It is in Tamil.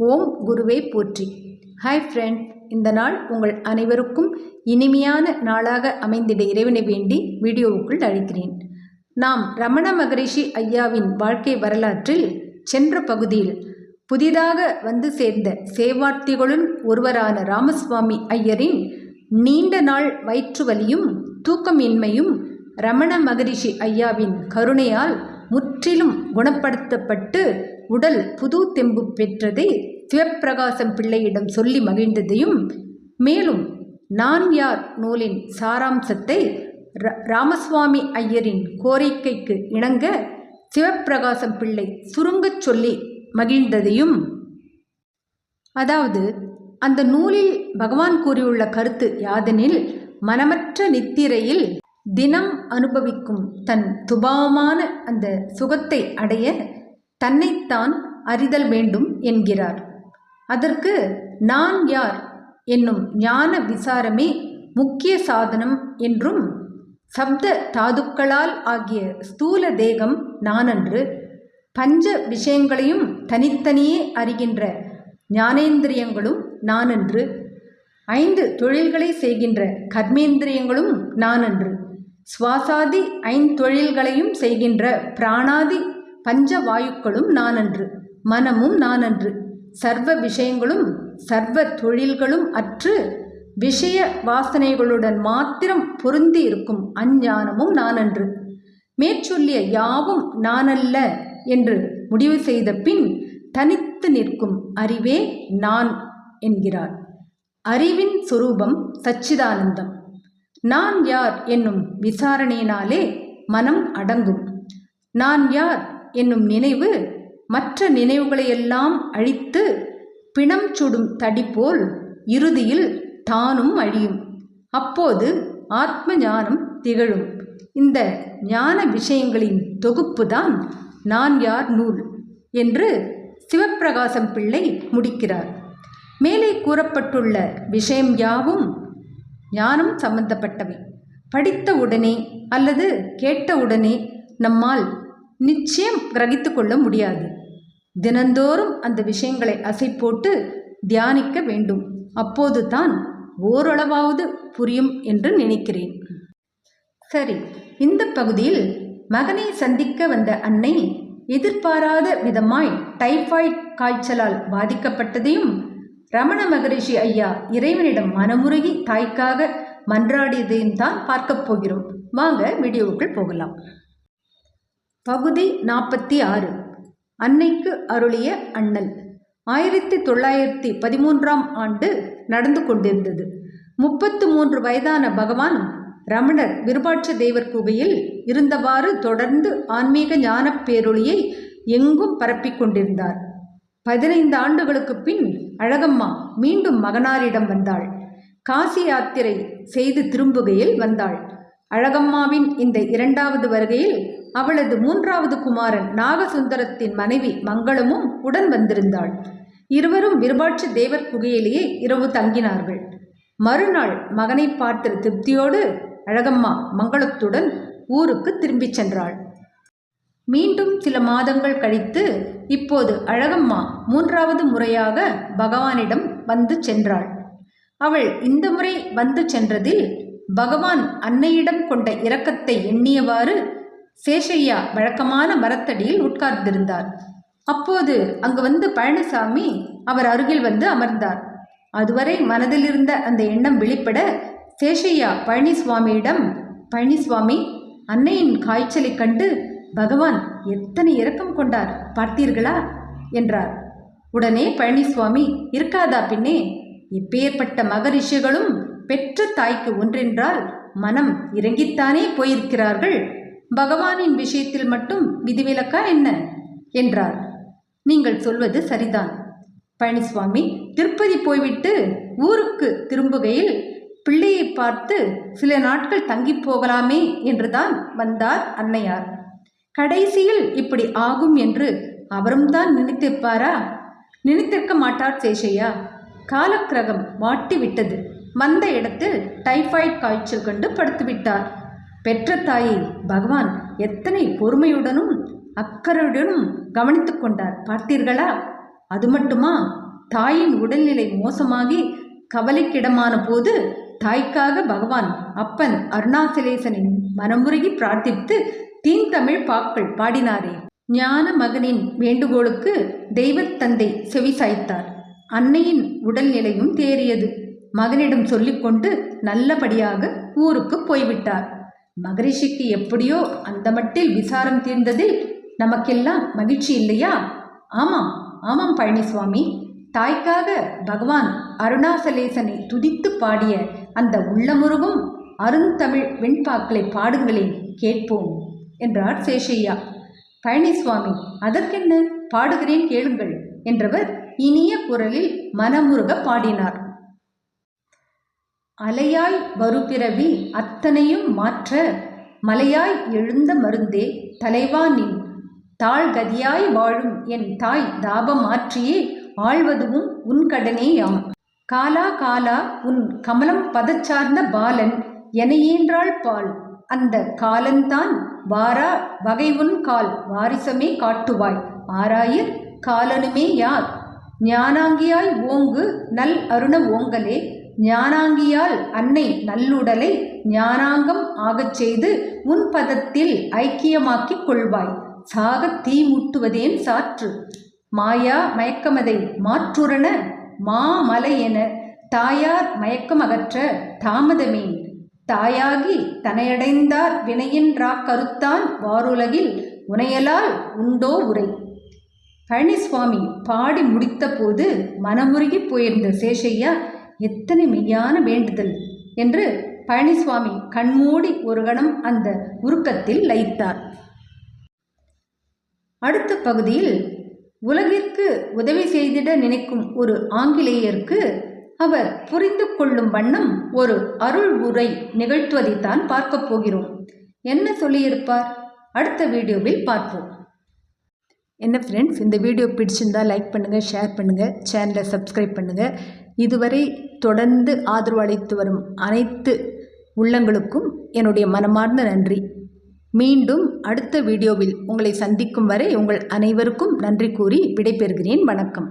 ஓம் குருவே போற்றி. ஹாய் ஃப்ரெண்ட் இந்த நாள் உங்கள் அனைவருக்கும் இனிமையான நாளாக அமைந்திட இறைவனை வேண்டி வீடியோவுக்குள் அழைக்கிறேன் நாம் ரமண மகரிஷி ஐயாவின் வாழ்க்கை வரலாற்றில் சென்ற பகுதியில் புதிதாக வந்து சேர்ந்த சேவார்த்திகளுள் ஒருவரான ராமசுவாமி ஐயரின் நீண்ட நாள் வயிற்று வலியும் தூக்கமின்மையும் ரமண மகரிஷி ஐயாவின் கருணையால் முற்றிலும் குணப்படுத்தப்பட்டு உடல் புது தெம்பு பெற்றதை சிவப்பிரகாசம் பிள்ளையிடம் சொல்லி மகிழ்ந்ததையும் மேலும் நான் யார் நூலின் சாராம்சத்தை ர- ராமசுவாமி ஐயரின் கோரிக்கைக்கு இணங்க சிவப்பிரகாசம் பிள்ளை சுருங்கச் சொல்லி மகிழ்ந்ததையும் அதாவது அந்த நூலில் பகவான் கூறியுள்ள கருத்து யாதெனில் மனமற்ற நித்திரையில் தினம் அனுபவிக்கும் தன் துபாவமான அந்த சுகத்தை அடைய தன்னைத்தான் அறிதல் வேண்டும் என்கிறார். அதற்கு நான் யார் என்னும் ஞான விசாரமே முக்கிய சாதனம் என்றும் சப்த தாதுக்களால் ஆகிய ஸ்தூல தேகம் நானன்று பஞ்ச விஷயங்களையும் தனித்தனியே அறிகின்ற ஞானேந்திரியங்களும் நானன்று ஐந்து தொழில்களை செய்கின்ற கர்மேந்திரியங்களும் நானன்று சுவாசாதி ஐந்தொழில்களையும் செய்கின்ற பிராணாதி பஞ்ச வாயுக்களும் நானன்று மனமும் நானன்று. சர்வ விஷயங்களும் சர்வ தொழில்களும் அற்று விஷய வாசனைகளுடன் மாத்திரம் பொருந்தி இருக்கும் அஞ்ஞானமும் நானன்று. மேற்சொல்லிய யாவும் நானல்ல என்று முடிவு செய்த பின் தனித்து நிற்கும் அறிவே நான் என்கிறார். அறிவின் சொரூபம் சச்சிதானந்தம். நான் யார் என்னும் விசாரணையினாலே மனம் அடங்கும். நான் யார் என்னும் நினைவு மற்ற நினைவுகளையெல்லாம் அழித்து பிணம் சுடும் தடி போல் இறுதியில் தானும் அழியும். அப்போது ஆத்ம ஞானம் திகழும். இந்த ஞான விஷயங்களின் தொகுப்புதான் நான் யார் நூல் என்று சிவப்பிரகாசம் பிள்ளை முடிக்கிறார். மேலே கூறப்பட்டுள்ள விஷயம் யாவும் ஞானம் சம்பந்தப்பட்டவை. படித்த உடனே அல்லது கேட்ட உடனே நம்மால் நிச்சயம் கிரகித்து கொள்ள முடியாது. தினந்தோறும் அந்த விஷயங்களை அசை போட்டு தியானிக்க வேண்டும். அப்போது தான் ஓரளவாவது புரியும் என்று நினைக்கிறேன். சரி இந்த பகுதியில் மகனை சந்திக்க வந்த அன்னை எதிர்பாராத விதமாய் டைஃபாய்ட் காய்ச்சலால் பாதிக்கப்பட்டதையும் ரமண மகரிஷி ஐயா இறைவனிடம் மனமுருகி தாய்க்காக மன்றாடியதையும் தான் பார்க்கப் போகிறோம். வாங்க வீடியோவுக்குள் போகலாம். பகுதி நாற்பத்தி ஆறு. அன்னைக்கு அருளிய அண்ணல். ஆயிரத்தி தொள்ளாயிரத்தி பதிமூன்றாம் ஆண்டு நடந்து கொண்டிருந்தது. முப்பத்து மூன்று வயதான பகவான் ரமணர் விருபாட்ச தேவர் குகையில் இருந்தவாறு தொடர்ந்து ஆன்மீக ஞானப் பேரொளியை எங்கும் பரப்பிக் கொண்டிருந்தார். பதினைந்து ஆண்டுகளுக்கு பின் அழகம்மா மீண்டும் மகனாரிடம் வந்தாள். காசி யாத்திரை செய்து திரும்புகையில் வந்தாள். அழகம்மாவின் இந்த இரண்டாவது வருகையில் அவளது மூன்றாவது குமாரன் நாகசுந்தரத்தின் மனைவி மங்களமும் உடன் வந்திருந்தாள். இருவரும் விருபாட்சி தேவர் குகையிலேயே இரவு தங்கினார்கள். மறுநாள் மகனை பார்த்த திருப்தியோடு அழகம்மா மங்களத்துடன் ஊருக்கு திரும்பிச் சென்றாள். மீண்டும் சில மாதங்கள் கழித்து இப்போது அழகம்மா மூன்றாவது முறையாக பகவானிடம் வந்து சென்றாள். அவள் இந்த முறை வந்து சென்றதில் பகவான் அன்னையிடம் கொண்ட இரக்கத்தை எண்ணியவாறு சேஷையா வழக்கமான மரத்தடியில் உட்கார்ந்திருந்தார். அப்போது அங்கு வந்து பழனிசாமி அவர் அருகில் வந்து அமர்ந்தார். அதுவரை மனதில் இருந்த அந்த எண்ணம் வெளிப்பட சேஷையா பழனிசுவாமியிடம் பழனிசுவாமி அன்னையின் காய்ச்சலைக் கண்டு பகவான் எத்தனை இரக்கம் கொண்டார் பார்த்தீர்களா? என்றார். உடனே பழனிசுவாமி இருக்காதா பின்னே? இப்பேற்பட்ட மகரிஷிகளும் பெற்ற தாய்க்கு ஒன்றென்றால் மனம் இறங்கித்தானே போயிருக்கிறார்கள்? பகவானின் விஷயத்தில் மட்டும் விதிவிலக்கா என்ன? என்றார். நீங்கள் சொல்வது சரிதான். பழனிசுவாமி திருப்பதி போய்விட்டு ஊருக்கு திரும்புகையில் பிள்ளையை பார்த்து சில நாட்கள் தங்கிப் போகலாமே என்றுதான் வந்தார் அன்னையார். கடைசியில் இப்படி ஆகும் என்று அவரும் தான் நினைத்திருப்பாரா? நினைத்திருக்க மாட்டார் சேஷையா காலக்கிரகம் வாட்டி விட்டது வந்த இடத்தில் டைஃபாய்ட் காய்ச்சல் கண்டு படுத்துவிட்டார். பெற்ற தாயை பகவான் எத்தனை பொறுமையுடனும் அக்கறையுடனும் கவனித்து கொண்டார் பார்த்தீர்களா? அது மட்டுமா? தாயின் உடல்நிலை மோசமாகி கவலைக்கிடமான போது தாய்க்காக பகவான் அப்பன் அருணாசலேசனின் மனமுருகி பிரார்த்தித்து தீந்தமிழ் பாக்கள் பாடினாரே. ஞான மகனின் வேண்டுகோளுக்கு தெய்வத்தந்தை செவிசாய்த்தார் அன்னையின் உடல்நிலையும் தேறியது. மகனிடம் சொல்லிக்கொண்டு நல்லபடியாக ஊருக்கு போய்விட்டார். மகரிஷிக்கு எப்படியோ அந்த மட்டில் விசாரம் தீர்ந்ததில் நமக்கெல்லாம் மகிழ்ச்சி இல்லையா? ஆமாம் ஆமாம் பழனிசுவாமி. தாய்க்காக பகவான் அருணாசலேசனை துதித்து பாடிய அந்த உள்ளமுருகும் அருந்தமிழ் வெண்பாக்களை பாடுங்களேன் கேட்போம் என்றார் சேஷையா பழனிசுவாமி அதற்கென்ன? பாடுகிறேன் கேளுங்கள் என்றவர் இனிய குரலில் மனமுருக பாடினார். அலையாய் வருபிறவி அத்தனையும் மாற்ற மலையாய் எழுந்த மருந்தே தலைவா நின் தாழ்கதியாய் வாழும் என் தாய் தாபம் மாற்றியே ஆழ்வதுவும் உன் கடனேயாம். காலா காலா உன் கமலம் பதச்சார்ந்த பாலன் எனையேன்றாள் பால். அந்த காலன்தான் வாரா வகை உன் கால் வாரிசமே காட்டுவாய். ஆராயிர் காலனுமே யார்? ஞானாங்கியாய் ஓங்கு நல் அருண ஓங்கலே ஞானாங்கியால் அன்னை நல்லுடலை ஞானாங்கம் ஆகச் செய்து உன் பதத்தில் ஐக்கியமாக்கிக் கொள்வாய். சாகத் தீ முட்டுவதேன் சாற்று. மாயா மயக்கமதை மாற்றுரண மாமலை என தாயார் மயக்கமகற்ற தாமதமேன். தாயாகி தனையடைந்தார் வினையின்றா கருத்தான் வாருலகில் உனையலால் உண்டோ உரை. பழனிசுவாமி பாடி முடித்தபோது மனமுருகி போயிருந்த சேஷையா எத்தனை மெய்யான வேண்டுதல் என்று பழனிசுவாமி கண்மூடி ஒரு கணம் அந்த உருக்கத்தில் லயித்தார். அடுத்த பகுதியில் உலகிற்கு உதவி செய்திட நினைக்கும் ஒரு ஆங்கிலேயருக்கு அவர் புரிந்து கொள்ளும் வண்ணம் ஒரு அருள் உரை நிகழ்த்துவதைத்தான் பார்க்கப் போகிறோம். என்ன சொல்லியிருப்பார்? அடுத்த வீடியோவில் பார்ப்போம். என்ன ஃப்ரெண்ட்ஸ் இந்த வீடியோ பிடிச்சிருந்தா லைக் பண்ணுங்கள் ஷேர் பண்ணுங்கள் சேனலை சப்ஸ்கிரைப் பண்ணுங்கள் இதுவரை தொடர்ந்து ஆதரவு அளித்து வரும் அனைத்து உள்ளங்களுக்கும் என்னுடைய மனமார்ந்த நன்றி. மீண்டும் அடுத்த வீடியோவில் உங்களை சந்திக்கும் வரை உங்கள் அனைவருக்கும் நன்றி கூறி விடைபெறுகிறேன். வணக்கம்.